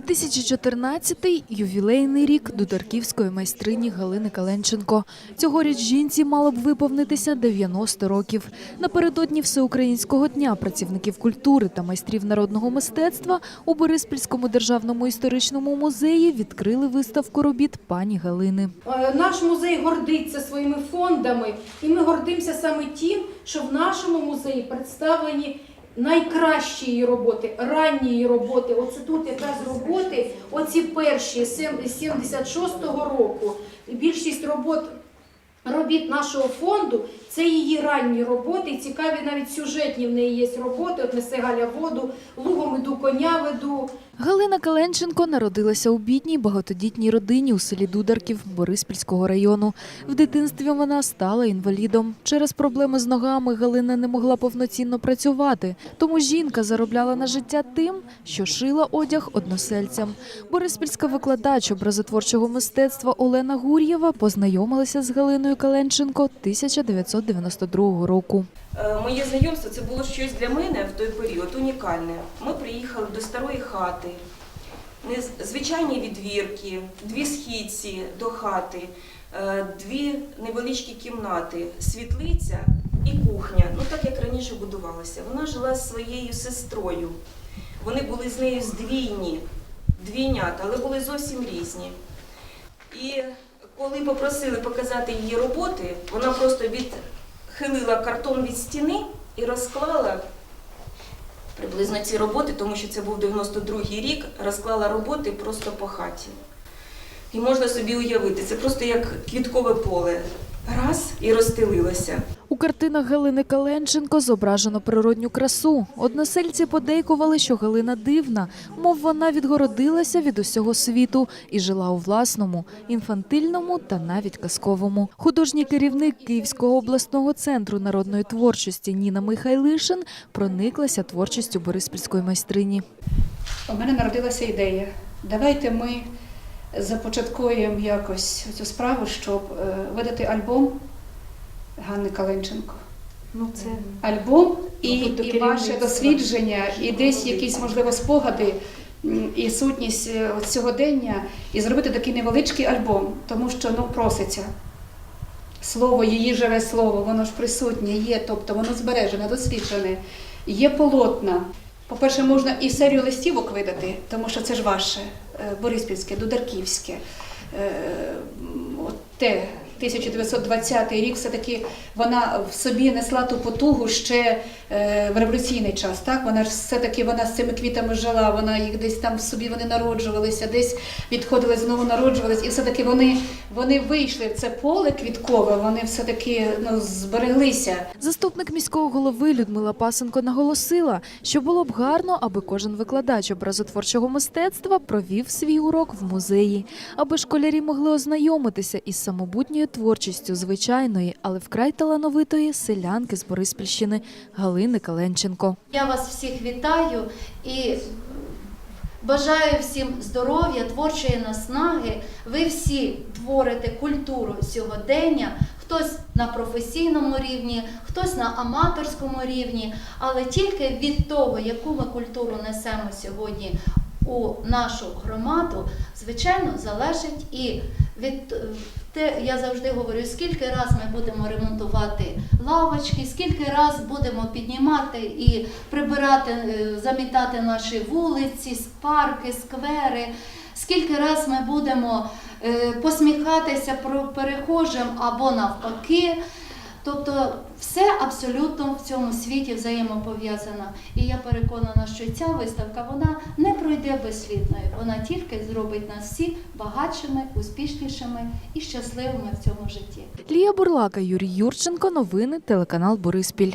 2014-й – ювілейний рік дударківської майстрині Галини Каленченко. Цьогоріч жінці мало б виповнитися 90 років. Напередодні Всеукраїнського дня працівників культури та майстрів народного мистецтва у Бориспільському державному історичному музеї відкрили виставку робіт пані Галини. Е, Наш музей гордиться своїми фондами, і ми гордимося саме тим, що в нашому музеї представлені найкращі її роботи, ранньої роботи. Оце тут якраз роботи, оці перші з 76-го року. Більшість робот. Робіт нашого фонду це її ранні роботи. І цікаві навіть сюжетні в неї є роботи. От несе Галя воду, лугом іду, коня веду. Галина Каленченко народилася у бідній багатодітній родині у селі Дударків Бориспільського району. В дитинстві вона стала інвалідом. Через проблеми з ногами Галина не могла повноцінно працювати, тому жінка заробляла на життя тим, що шила одяг односельцям. Бориспільська викладач образотворчого мистецтва Олена Гур'єва познайомилася з Галиною Каленченко 1992 року. Е, Моє знайомство це було щось для мене в той період унікальне. Ми приїхали до старої хати, звичайні відвірки, дві східці до хати, е, дві невеличкі кімнати, світлиця і кухня. Ну так як раніше будувалося. Вона жила з своєю сестрою. Вони були з нею здвійні, двійнята, але були зовсім різні. І коли попросили показати її роботи, вона просто відхилила картон від стіни і розклала приблизно ці роботи, тому що це був 92-й рік, розклала роботи просто по хаті. І можна собі уявити, це просто як квіткове поле. Раз і розстелилося. У картинах Галини Каленченко зображено природню красу. Односельці подейкували, що Галина дивна, мов вона відгородилася від усього світу і жила у власному, інфантильному та навіть казковому. Художній керівник Київського обласного центру народної творчості Ніна Михайлишин прониклася творчістю бориспільської майстрині. У мене народилася ідея. Давайте ми започаткуємо якось цю справу, щоб е, видати альбом Ганни Каленченко. Ну це Альбом і, Мабуть, до і ваше дослідження, і десь якісь, можливо, спогади і сутність е, сьогодення, і зробити такий невеличкий альбом, тому що ну, проситься. Слово, її живе слово, воно ж присутнє, є, тобто воно збережене, досліджене, є полотна. По-перше, можна і серію листівок видати, тому що це ж ваше, е, Бориспільське, Дударківське. Е, от те 1920 рік все-таки вона в собі несла ту потугу ще е, в революційний час. Так? Вона ж все-таки вона з цими квітами жила, вона їх десь там в собі вони народжувалися, десь відходили, знову народжувалися. І все-таки вони, вони вийшли в це поле квіткове, вони все-таки ну, збереглися. Заступник міського голови Людмила Пасенко наголосила, що було б гарно, аби кожен викладач образотворчого мистецтва провів свій урок в музеї, аби школярі могли ознайомитися із самобутньою творчістю звичайної, але вкрай талановитої селянки з Бориспільщини Галини Каленченко. Я вас всіх вітаю і бажаю всім здоров'я, творчої наснаги. Ви всі творите культуру сьогодення, хтось на професійному рівні, хтось на аматорському рівні, але тільки від того, яку ми культуру несемо сьогодні у нашу громаду, звичайно, залежить і від е, те, я завжди говорю, скільки раз ми будемо ремонтувати лавочки, скільки раз будемо піднімати і прибирати, е, замітати наші вулиці, парки, сквери. Скільки раз ми будемо е, посміхатися про перехожим або навпаки. Тобто все абсолютно в цьому світі взаємопов'язано. І я переконана, що ця виставка вона не пройде безслідною. Вона тільки зробить нас всі багатшими, успішнішими і щасливими в цьому житті. Лія Бурлака, Юрій Юрченко, новини, телеканал Бориспіль.